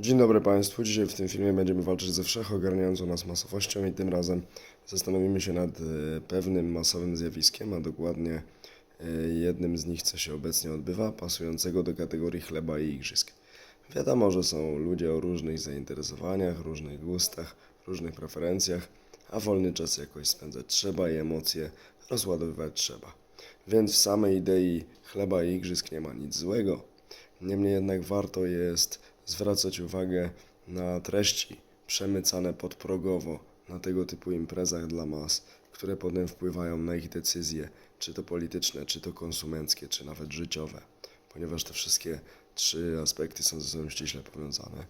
Dzień dobry Państwu. Dzisiaj w tym filmie będziemy walczyć ze wszechogarniającą nas masowością i tym razem zastanowimy się nad e, pewnym masowym zjawiskiem, a dokładnie e, jednym z nich, co się obecnie odbywa, pasującego do kategorii chleba i igrzysk. Wiadomo, że są ludzie o różnych zainteresowaniach, różnych gustach, różnych preferencjach, a wolny czas jakoś spędzać trzeba i emocje rozładowywać trzeba. Więc w samej idei chleba i igrzysk nie ma nic złego. Niemniej jednak warto jest zwracać uwagę na treści przemycane podprogowo na tego typu imprezach dla mas, które potem wpływają na ich decyzje, czy to polityczne, czy to konsumenckie, czy nawet życiowe, ponieważ te wszystkie trzy aspekty są ze sobą ściśle powiązane.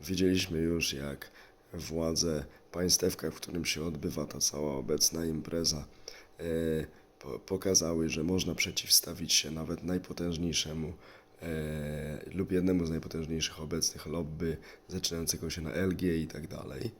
Widzieliśmy już, jak władze państewka, w którym się odbywa ta cała obecna impreza, e, po, pokazały, że można przeciwstawić się nawet najpotężniejszemu lub jednemu z najpotężniejszych obecnych lobby, zaczynającego się na LG i tak dalej.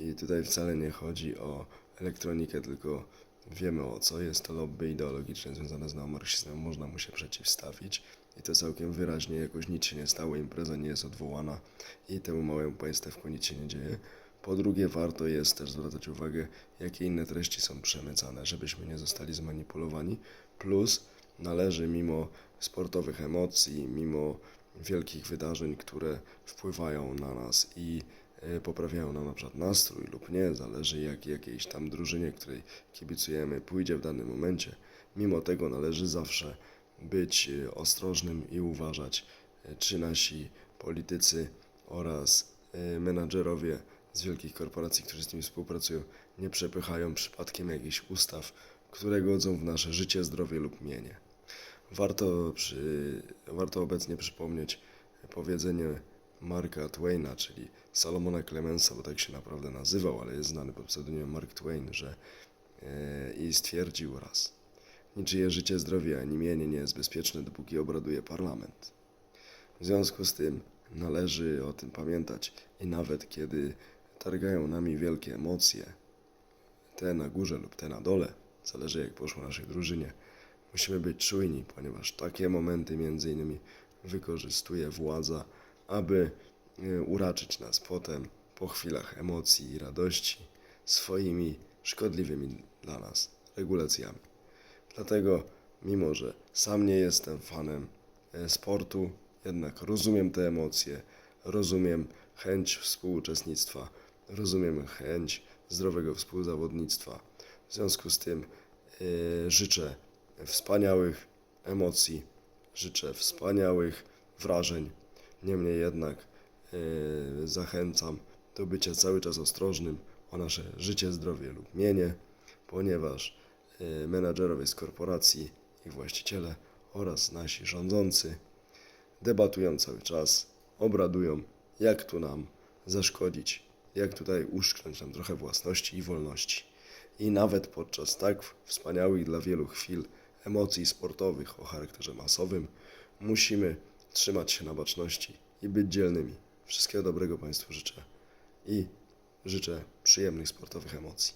I tutaj wcale nie chodzi o elektronikę, tylko wiemy o co. Jest to lobby ideologiczne związane z neomarksizmem, można mu się przeciwstawić. I to całkiem wyraźnie, jakoś nic się nie stało, impreza nie jest odwołana i temu małemu państewku nic się nie dzieje. Po drugie, warto jest też zwracać uwagę, jakie inne treści są przemycane, żebyśmy nie zostali zmanipulowani. Plus należy mimo sportowych emocji, mimo wielkich wydarzeń, które wpływają na nas i e, poprawiają nam na przykład nastrój lub nie, zależy jak jakiejś tam drużynie, której kibicujemy, pójdzie w danym momencie. Mimo tego należy zawsze być e, ostrożnym i uważać, e, czy nasi politycy oraz menadżerowie z wielkich korporacji, którzy z nimi współpracują, nie przepychają przypadkiem jakichś ustaw, które godzą w nasze życie, zdrowie lub mienie. Warto, przy, warto obecnie przypomnieć powiedzenie Marka Twaina, czyli Salomona Clemensa, bo tak się naprawdę nazywał, ale jest znany pod pseudonimem Mark Twain, że e, i stwierdził raz: Niczyje życie, zdrowie ani mienie nie jest bezpieczne, dopóki obraduje parlament. W związku z tym należy o tym pamiętać i nawet kiedy targają nami wielkie emocje, te na górze lub te na dole, zależy jak poszło naszej drużynie, musimy być czujni, ponieważ takie momenty między innymi wykorzystuje władza, aby e, uraczyć nas potem po chwilach emocji i radości swoimi szkodliwymi dla nas regulacjami. Dlatego, mimo że sam nie jestem fanem e, sportu, jednak rozumiem te emocje, rozumiem chęć współuczestnictwa, rozumiem chęć zdrowego współzawodnictwa. W związku z tym e, życzę wspaniałych emocji, życzę wspaniałych wrażeń. Niemniej jednak e, zachęcam do bycia cały czas ostrożnym o nasze życie, zdrowie lub mienie, ponieważ e, menadżerowie z korporacji, ich właściciele oraz nasi rządzący debatują cały czas, obradują, jak tu nam zaszkodzić, jak tutaj uszczknąć nam trochę własności i wolności. I nawet podczas tak wspaniałych dla wielu chwil emocji sportowych o charakterze masowym, musimy trzymać się na baczności i być dzielnymi. Wszystkiego dobrego Państwu życzę i życzę przyjemnych sportowych emocji.